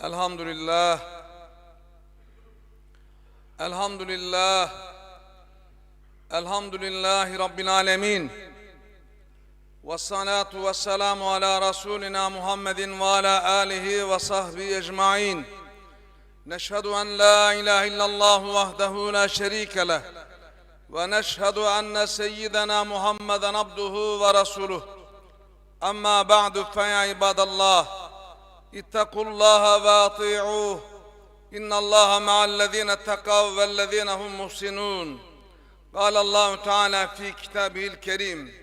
Elhamdülillah. Elhamdülillah. Elhamdülillahi Rabbil alemin. Ve salatu ve selamu ala Resulina Muhammedin ve ala alihi ve sahbihi ecmain. Neşhedü en la ilahe illallah vahdehu la şerike leh. Ve neşhedü enne seyyidena Muhammeden abduhu ve resuluh. Amma ba'du fe ibadallah. اتقوا الله واطيعوه إن الله مع الذين اتقوا والذين هم محسنون قال الله تعالى في كتابه الكريم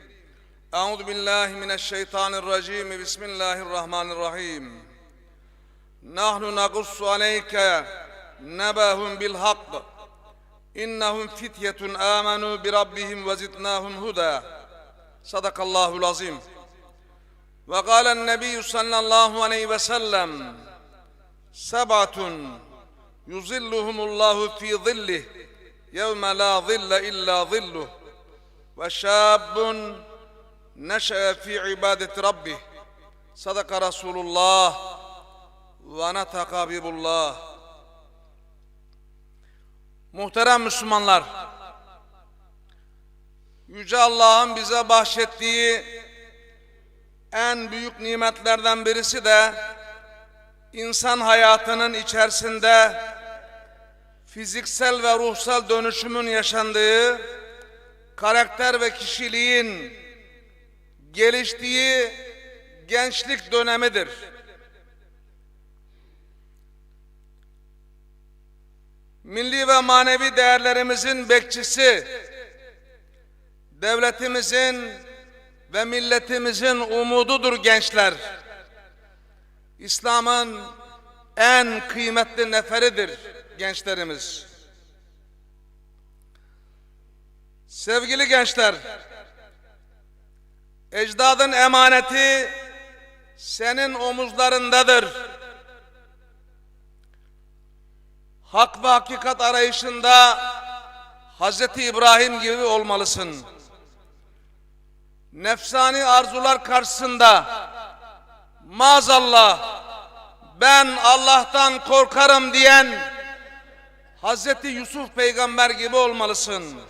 أعوذ بالله من الشيطان الرجيم بسم الله الرحمن الرحيم نحن نقص عليك نبأهم بالحق إنهم فتية آمنوا بربهم وزدناهم هدى صدق الله العظيم وقال النبي صلى الله عليه وسلم سبعة يظلهم الله في ظله يوم لا ظل إلا ظله وشاب نشأ في عبادة ربه صدق رسول الله ونطق حبيب الله Muhterem Müslümanlar, Yüce Allah'ın bize bahşettiği en büyük nimetlerden birisi de insan hayatının içerisinde fiziksel ve ruhsal dönüşümün yaşandığı, karakter ve kişiliğin geliştiği gençlik dönemidir. Milli ve manevi değerlerimizin bekçisi, devletimizin ve milletimizin umududur gençler. İslam'ın en kıymetli neferidir gençlerimiz. Sevgili gençler, ecdadın emaneti senin omuzlarındadır. Hak ve hakikat arayışında Hazreti İbrahim gibi olmalısın nefsani arzular karşısında maazallah ben Allah'tan korkarım diyen Hazreti Yusuf peygamber gibi olmalısın.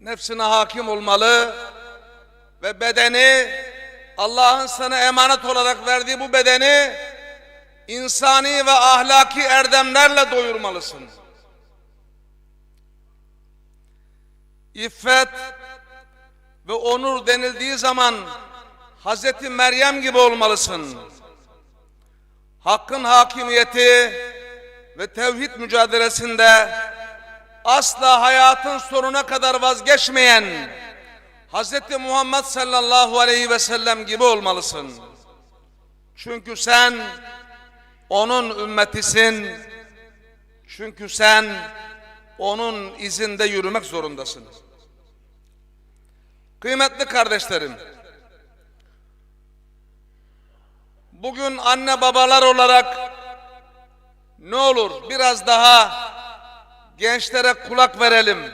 Nefsine hakim olmalı ve bedeni Allah'ın sana emanet olarak verdiği bu bedeni insani ve ahlaki erdemlerle doyurmalısın. İffet, ve onur denildiği zaman Hazreti Meryem gibi olmalısın. Hakkın hakimiyeti ve tevhid mücadelesinde asla hayatın sonuna kadar vazgeçmeyen Hazreti Muhammed sallallahu aleyhi ve sellem gibi olmalısın. Çünkü sen onun ümmetisin. Çünkü sen onun izinde yürümek zorundasın. Kıymetli kardeşlerim, bugün anne babalar olarak ne olur biraz daha gençlere kulak verelim,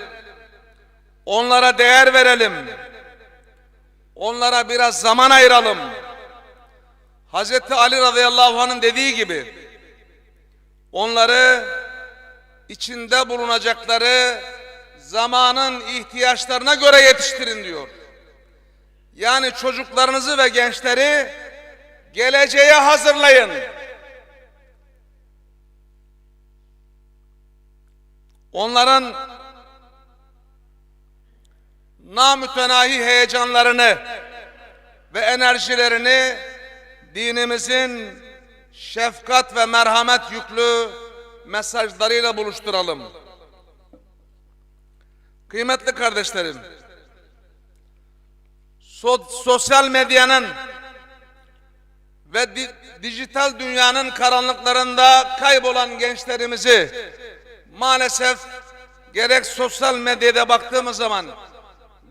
onlara değer verelim, onlara biraz zaman ayıralım. Hazreti Ali radıyallahu anh'ın dediği gibi onları içinde bulunacakları zamanın ihtiyaçlarına göre yetiştirin diyor. Yani çocuklarınızı ve gençleri geleceğe hazırlayın. Onların namütenahi heyecanlarını ve enerjilerini dinimizin şefkat ve merhamet yüklü mesajlarıyla buluşturalım. Kıymetli kardeşlerim, so sosyal medyanın ve di dijital dünyanın karanlıklarında kaybolan gençlerimizi maalesef gerek sosyal medyada baktığımız zaman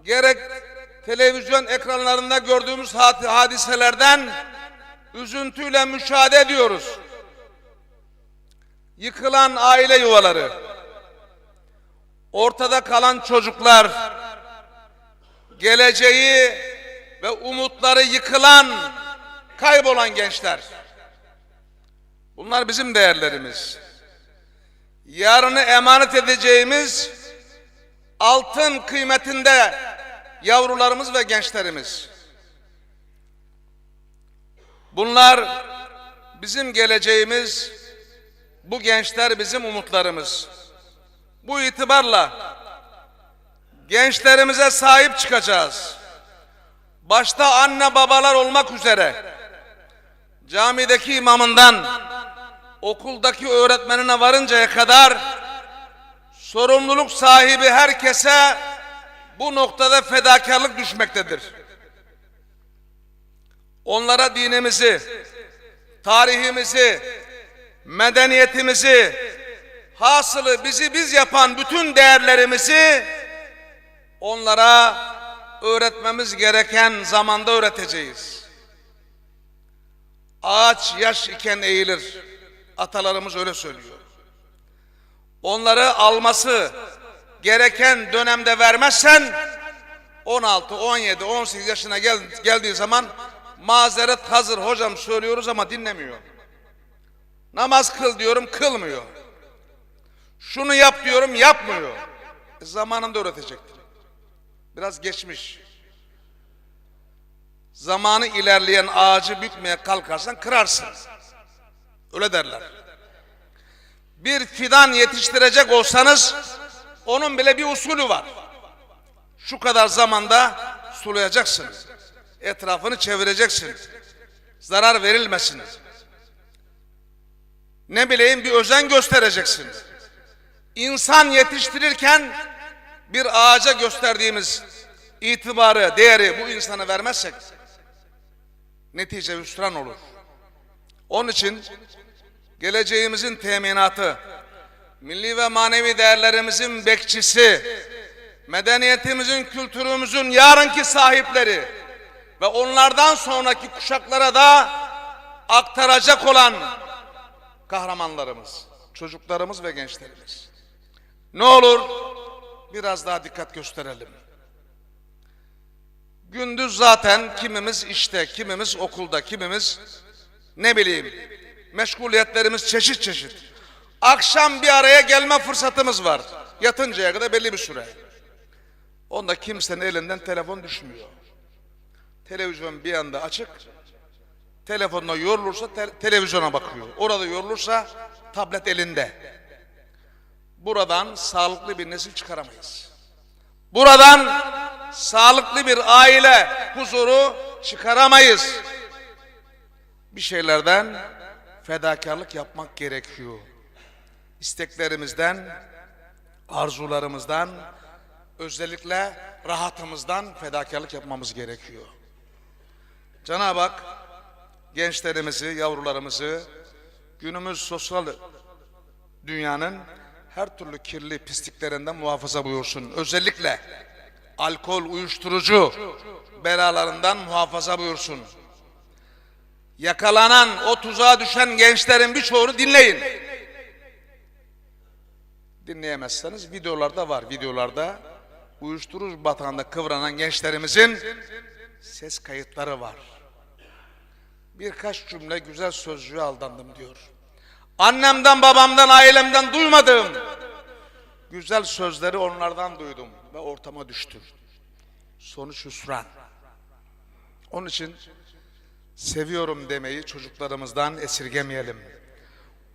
gerek televizyon ekranlarında gördüğümüz hadiselerden üzüntüyle müşahede ediyoruz. Yıkılan aile yuvaları, ortada kalan çocuklar, geleceği ve umutları yıkılan, kaybolan gençler. Bunlar bizim değerlerimiz. Yarını emanet edeceğimiz altın kıymetinde yavrularımız ve gençlerimiz. Bunlar bizim geleceğimiz, bu gençler bizim umutlarımız. Bu itibarla gençlerimize sahip çıkacağız. Başta anne babalar olmak üzere camideki imamından okuldaki öğretmenine varıncaya kadar sorumluluk sahibi herkese bu noktada fedakarlık düşmektedir. Onlara dinimizi, tarihimizi, medeniyetimizi, hasılı bizi biz yapan bütün değerlerimizi onlara öğretmemiz gereken zamanda öğreteceğiz. Ağaç yaş iken eğilir. Atalarımız öyle söylüyor. Onları alması gereken dönemde vermezsen 16, 17, 18 yaşına gel, geldiği zaman mazeret hazır hocam söylüyoruz ama dinlemiyor. Namaz kıl diyorum kılmıyor. Şunu yap diyorum yapmıyor. E, zamanında öğretecektir. Biraz geçmiş. Zamanı ilerleyen ağacı bükmeye kalkarsan kırarsın. Öyle derler. Bir fidan yetiştirecek olsanız onun bile bir usulü var. Şu kadar zamanda sulayacaksın. Etrafını çevireceksin. Zarar verilmesin. Ne bileyim bir özen göstereceksin. İnsan yetiştirirken bir ağaca gösterdiğimiz itibarı, değeri bu insana vermezsek netice hüsran olur. Onun için geleceğimizin teminatı, milli ve manevi değerlerimizin bekçisi, medeniyetimizin, kültürümüzün yarınki sahipleri ve onlardan sonraki kuşaklara da aktaracak olan kahramanlarımız, çocuklarımız ve gençlerimiz. Ne olur biraz daha dikkat gösterelim. Gündüz zaten kimimiz işte, kimimiz okulda, kimimiz ne bileyim meşguliyetlerimiz çeşit çeşit. Akşam bir araya gelme fırsatımız var. Yatıncaya kadar belli bir süre. Onda kimsenin elinden telefon düşmüyor. Televizyon bir anda açık. Telefonla yorulursa te- televizyona bakıyor. Orada yorulursa tablet elinde. Buradan sağlıklı bir nesil çıkaramayız. Buradan sağlıklı bir aile huzuru çıkaramayız. Bir şeylerden fedakarlık yapmak gerekiyor. İsteklerimizden, arzularımızdan, özellikle rahatımızdan fedakarlık yapmamız gerekiyor. Cenab-ı Hak gençlerimizi, yavrularımızı günümüz sosyal dünyanın her türlü kirli pisliklerinden muhafaza buyursun. Özellikle alkol, uyuşturucu belalarından muhafaza buyursun. Yakalanan, o tuzağa düşen gençlerin birçoğunu dinleyin. Dinleyemezseniz videolarda var. Videolarda uyuşturucu batağında kıvranan gençlerimizin ses kayıtları var. Birkaç cümle güzel sözcüğe aldandım diyor. Annemden, babamdan, ailemden duymadığım güzel sözleri onlardan duydum ve ortama düştüm. Sonuç hüsran. Onun için seviyorum demeyi çocuklarımızdan esirgemeyelim.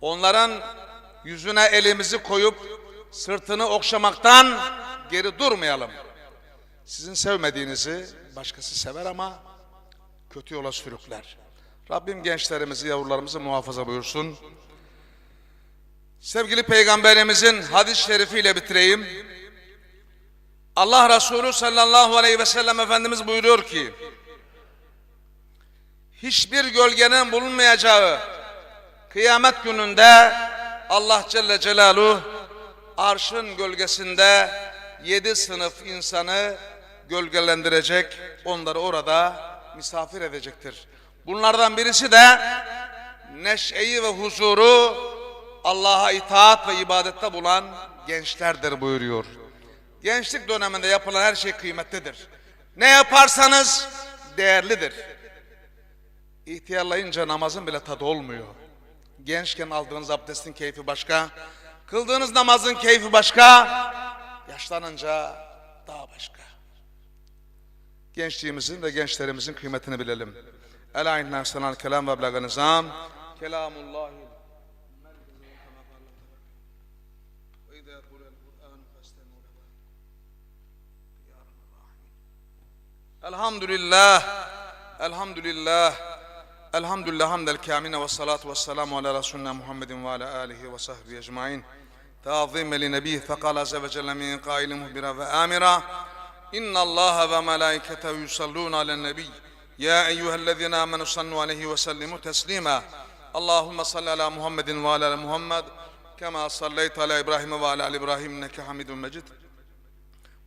Onların yüzüne elimizi koyup sırtını okşamaktan geri durmayalım. Sizin sevmediğinizi başkası sever ama kötü yola sürükler. Rabbim gençlerimizi, yavrularımızı muhafaza buyursun. Sevgili Peygamberimizin hadis-i şerifiyle bitireyim. Allah Resulü sallallahu aleyhi ve sellem Efendimiz buyuruyor ki, hiçbir gölgenin bulunmayacağı kıyamet gününde Allah Celle Celaluhu arşın gölgesinde yedi sınıf insanı gölgelendirecek, onları orada misafir edecektir. Bunlardan birisi de neşeyi ve huzuru Allah'a itaat ve ibadette bulan gençlerdir buyuruyor. Gençlik döneminde yapılan her şey kıymetlidir. Ne yaparsanız değerlidir. İhtiyarlayınca namazın bile tadı olmuyor. Gençken aldığınız abdestin keyfi başka. Kıldığınız namazın keyfi başka. Yaşlanınca daha başka. Gençliğimizin ve gençlerimizin kıymetini bilelim. Ela inna sanal kelam ve blaga nizam. Kelamullahi. Elhamdülillah. Elhamdülillah. Hamdel kamine ve salatu ve selamu ala Resulina Muhammedin ve ala alihi ve sahbihi ecmain. تعظيم لنبيه فقال عز وجل من قائل مخبرا وآمرا إن الله وملائكته يصلون على النبي يا أيها الذين آمنوا صلوا عليه وسلموا تسليما اللهم صل على محمد وعلى آل محمد كما صليت على إبراهيم وعلى آل إبراهيم إنك حميد مجيد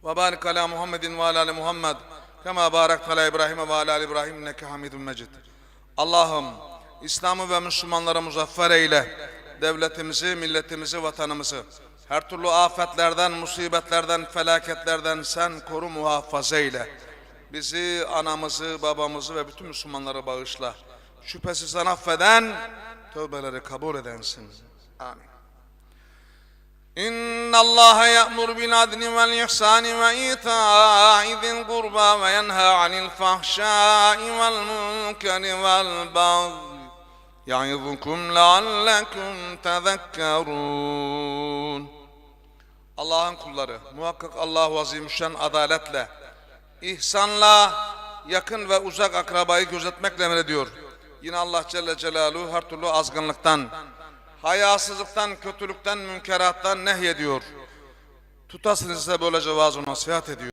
وبارك على محمد وعلى آل محمد Kema barakte ala İbrahim'e ve ala İbrahim inneke hamidun mecid. Allah'ım İslam'ı ve Müslümanları muzaffer eyle. Devletimizi, milletimizi, vatanımızı her türlü afetlerden, musibetlerden, felaketlerden sen koru muhafaza eyle. Bizi, anamızı, babamızı ve bütün Müslümanları bağışla. Şüphesiz sen affeden, tövbeleri kabul edensin. Amin. إن الله يأمر بالعدل والإحسان وإيتاء ذي القربى وينهى عن الفحشاء والمنكر والبغي يعظكم لعلكم تذكرون Allah'ın kulları muhakkak Allahu Azimüşşan adaletle, ihsanla, yakın ve uzak akrabayı gözetmekle emrediyor. Yine Allah Celle Celaluhu her türlü azgınlıktan, hayasızlıktan, kötülükten, münkerattan nehyediyor. Tutasınız size böylece vaaz nasihat ediyor.